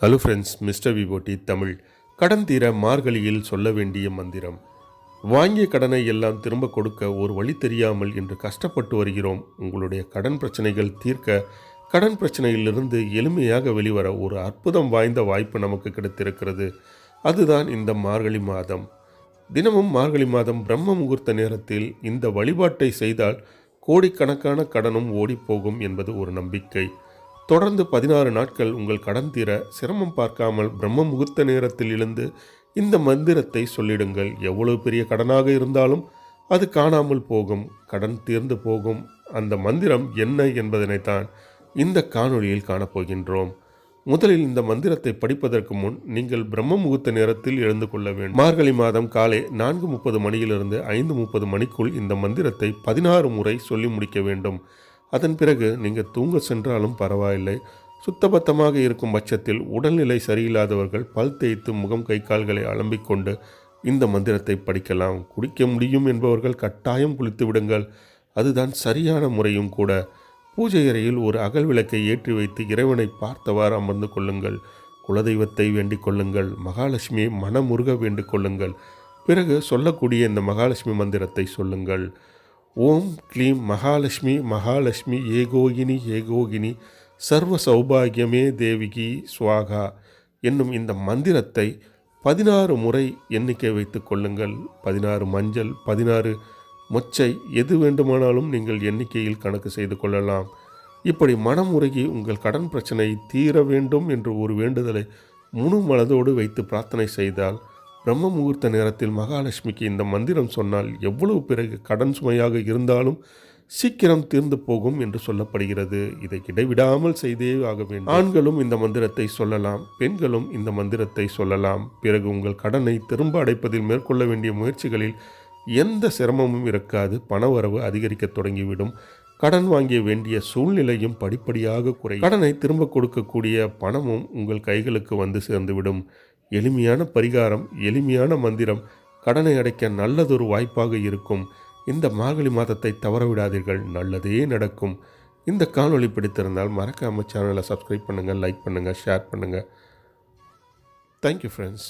Hello friends mister விபோட்டி தமிழ் கடன் தீர மார்கழியில் சொல்ல வேண்டிய மந்திரம். வாங்கிய கடனை எல்லாம் திரும்ப கொடுக்க ஒரு வழி தெரியாமல் இன்று கஷ்டப்பட்டு வருகிறோம். உங்களுடைய கடன் பிரச்சனைகள் தீர்க்க கடன் பிரச்சனையிலிருந்து எளிமையாக வெளிவர ஒரு அற்புதம் வாய்ந்த வாய்ப்பு நமக்கு கிடைத்திருக்கிறது. அதுதான் இந்த மார்கழி மாதம். தினமும் மார்கழி மாதம் பிரம்ம முகூர்த்த நேரத்தில் இந்த வழிபாட்டை செய்தால் கோடிக்கணக்கான கடனும் ஓடிப்போகும் என்பது ஒரு நம்பிக்கை. தொடர்ந்து பதினாறு நாட்கள் உங்கள் கடன் தீர சிரமம் பார்க்காமல் பிரம்ம முகூர்த்த நேரத்தில் எழுந்து இந்த மந்திரத்தை சொல்லிடுங்கள். எவ்வளவு பெரிய கடனாக இருந்தாலும் அது காணாமல் போகும். கடன் தீர்ந்து போகும். அந்த மந்திரம் என்ன என்பதனைத்தான் இந்த காணொளியில் காணப்போகின்றோம். முதலில் இந்த மந்திரத்தை படிப்பதற்கு முன் நீங்கள் பிரம்ம முகூர்த்த நேரத்தில் எழுந்து கொள்ள வேண்டும். மார்கழி மாதம் காலை நான்கு முப்பது மணியிலிருந்து ஐந்து முப்பது மணிக்குள் இந்த மந்திரத்தை பதினாறு முறை சொல்லி முடிக்க வேண்டும். அதன் பிறகு நீங்கள் தூங்க சென்றாலும் பரவாயில்லை. சுத்தபத்தமாக இருக்கும் பட்சத்தில் உடல்நிலை சரியில்லாதவர்கள் பல் தேய்த்து முகம் கை கால்களை அலம்பிக்கொண்டு இந்த மந்திரத்தை படிக்கலாம். குடிக்க முடியும் என்பவர்கள் கட்டாயம் குளித்து விடுங்கள். அதுதான் சரியான முறையும் கூட. பூஜை அறையில் ஒரு அகல் விளக்கை ஏற்றி வைத்து இறைவனை பார்த்தவாறு அமர்ந்து கொள்ளுங்கள். குலதெய்வத்தை வேண்டிக் கொள்ளுங்கள். மகாலட்சுமியை மனமுருக வேண்டிக் கொள்ளுங்கள். பிறகு சொல்லக்கூடிய இந்த மகாலட்சுமி மந்திரத்தை சொல்லுங்கள். ஓம் க்ளீம் மகாலட்சுமி மகாலட்சுமி ஏகோகினி ஏகோகினி சர்வ சௌபாகியமே தேவிகி சுவாகா என்னும் இந்த மந்திரத்தை பதினாறு முறை எண்ணிக்கை வைத்து கொள்ளுங்கள். பதினாறு மஞ்சள் பதினாறு மொச்சை எது வேண்டுமானாலும் நீங்கள் எண்ணிக்கையில் கணக்கு செய்து கொள்ளலாம். இப்படி மனம் உருகி உங்கள் கடன் பிரச்சனை தீர வேண்டும் என்று ஒரு வேண்டுதலை முழு மனதோடு வைத்து பிரார்த்தனை செய்தால் பிரம்ம முகூர்த்த நேரத்தில் மகாலட்சுமிக்கு இந்த மந்திரம் சொன்னால் எவ்வளவு பிறகு கடன் சுமையாக இருந்தாலும் சீக்கிரம் தீர்ந்து போகும் என்று சொல்லப்படுகிறது. இதை இடைவிடாமல் செய்தே ஆக வேண்டும். ஆண்களும் இந்த மந்திரத்தை சொல்லலாம் பெண்களும் இந்த மந்திரத்தை சொல்லலாம். பிறகு உங்கள் கடனை திரும்ப அடைப்பதில் மேற்கொள்ள வேண்டிய முயற்சிகளில் எந்த சிரமமும் இருக்காது. பணவரவு அதிகரிக்க தொடங்கிவிடும். கடன் வாங்கிய வேண்டிய சூழ்நிலையும் படிப்படியாக குறை கடனை திரும்ப கொடுக்கக்கூடிய பணமும் உங்கள் கைகளுக்கு வந்து சேர்ந்துவிடும். எளிமையான பரிகாரம் எளிமையான மந்திரம் கடனை அடைக்க நல்லதொரு வாய்ப்பாக இருக்கும். இந்த மார்கழி மாதத்தை தவறவிடாதீர்கள் நல்லதே நடக்கும். இந்த காணொளி பிடித்திருந்தால் மறக்காமல் சேனலை சப்ஸ்கிரைப் பண்ணுங்கள் லைக் பண்ணுங்கள் ஷேர் பண்ணுங்கள் தேங்க்யூ ஃப்ரெண்ட்ஸ்